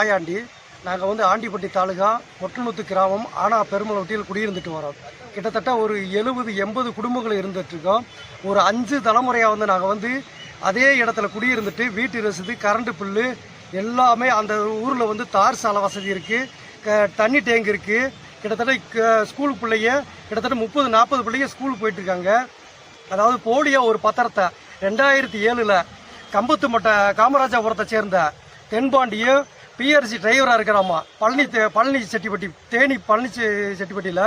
தாயாண்டி நாங்கள் வந்து ஆண்டிப்பட்டி தாலுகா ஒட்டநூத்து கிராமம் ஆனா பெருமளவட்டியில் குடியிருந்துட்டு வரோம். கிட்டத்தட்ட ஒரு எழுபது எண்பது குடும்பங்கள் இருந்துட்டு இருக்கோம். ஒரு அஞ்சு தலைமுறையாக வந்து நாங்கள் வந்து அதே இடத்துல குடியிருந்துட்டு வீட்டு ரசீது கரண்ட் புல்லு எல்லாமே அந்த ஊரில் வந்து தார் சாலை வசதி இருக்குது க தண்ணி டேங்க் இருக்குது கிட்டத்தட்ட க- ஸ்கூல் பிள்ளைங்க கிட்டத்தட்ட முப்பது நாற்பது பிள்ளைங்க ஸ்கூலுக்கு போயிட்டுருக்காங்க. அதாவது போலியோ ஒரு பத்திரத்தை ரெண்டாயிரத்தி ஏழில் கம்பத்து மட்ட காமராஜபுரத்தை சேர்ந்த தென்பாண்டியும் பிஆர்சி டிரைவராக இருக்கிறாம்மா பழனி தே- பழனி செட்டிப்பட்டி தேனி பழனி செட்டிப்பட்டியில்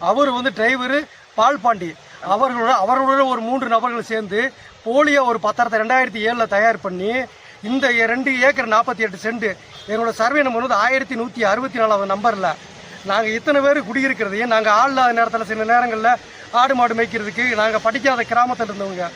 அவர் வந்து டிரைவரு பால்பாண்டி அவர்களோட அவர்களோட ஒரு மூன்று நபர்கள் சேர்ந்து போலியோ ஒரு பத்திரத்தை ரெண்டாயிரத்தி ஏழில் தயார் பண்ணி இந்த ரெண்டு ஏக்கர் நாற்பத்தி எட்டு சென்ட் எங்களோட சர்வே நம்பர் வந்து ஆயிரத்தி நூற்றி அறுபத்தி நாலாவது நம்பரில். நாங்கள் இத்தனை பேர் குடியிருக்கிறதையும் நாங்கள் ஆள் இல்லாத நேரத்தில் சில நேரங்களில் ஆடு மாடு மேய்க்கிறதுக்கு நாங்கள் படிக்காத கிராமத்தில் இருந்தவங்க.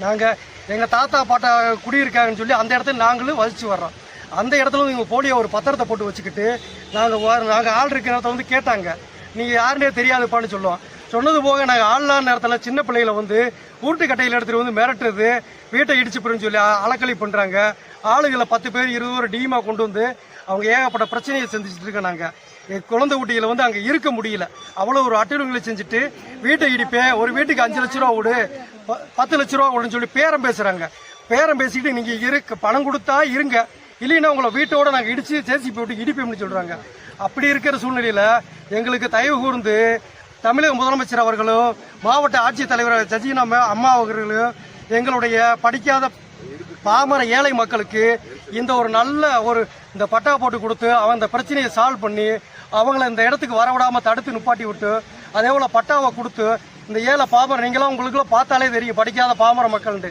நாங்கள் எங்கள் தாத்தா பாட்டா குடியிருக்காங்கன்னு சொல்லி அந்த இடத்துல நாங்களும் வசித்து வர்றோம். அந்த இடத்துல இவங்க போலியோ ஒரு பத்திரத்தை போட்டு வச்சுக்கிட்டு நாங்கள் நாங்கள் ஆள் இருக்கிற இடத்த வந்து கேட்டாங்க. நீங்கள் யாருன்னே தெரியாதுப்பான்னு சொல்லுவோம். சொன்னது போக நாங்கள் ஆள்லான நேரத்தில் சின்ன பிள்ளைகளை வந்து ஊட்டு கட்டையில் எடுத்துகிட்டு வந்து மிரட்டுறது வீட்டை இடிச்சு போடுன்னு சொல்லி அலக்கழி பண்ணுறாங்க ஆளுகளை பத்து பேர் இருபது பேர் டீமாக கொண்டு வந்து அவங்க ஏகப்பட்ட பிரச்சனையை செஞ்சுட்டு இருக்கோம் நாங்கள் குழந்தை ஊட்டியில் வந்து அங்கே இருக்க முடியல. அவ்வளோ ஒரு அட்டுழிகளை செஞ்சுட்டு வீட்டை இடிப்பேன் ஒரு வீட்டுக்கு அஞ்சு லட்ச ரூபா விடு ப- பத்து லட்ச ரூபா விடுன்னு சொல்லி பேரம் பேசுகிறாங்க பேரம் பேசிக்கிட்டு நீங்கள் இருக்க பணம் கொடுத்தா இருங்க. இல்லைன்னா உங்களை வீட்டோட நாங்கள் இடிச்சு ஜேசிபி போட்டு இடிப்போம்னு சொல்கிறாங்க அப்படி இருக்கிற சூழ்நிலையில் எங்களுக்கு தயவு கூர்ந்து தமிழக முதலமைச்சர் அவர்களும் மாவட்ட ஆட்சித்தலைவர் சஜினா அம்மா அவர்களும் எங்களுடைய படிக்காத பாமர ஏழை மக்களுக்கு இந்த ஒரு நல்ல ஒரு இந்த பட்டா போட்டு கொடுத்து அவன் இந்த பிரச்சனையை சால்வ் பண்ணி அவங்கள இந்த இடத்துக்கு வரவிடாமல் தடுத்து நிப்பாட்டி விட்டு அதே போல் பட்டாவை கொடுத்து இந்த ஏழை பாமர நீங்களாம் உங்களுக்குலாம் பார்த்தாலே தெரியும் படிக்காத பாமர மக்கள்ன்ட்டு.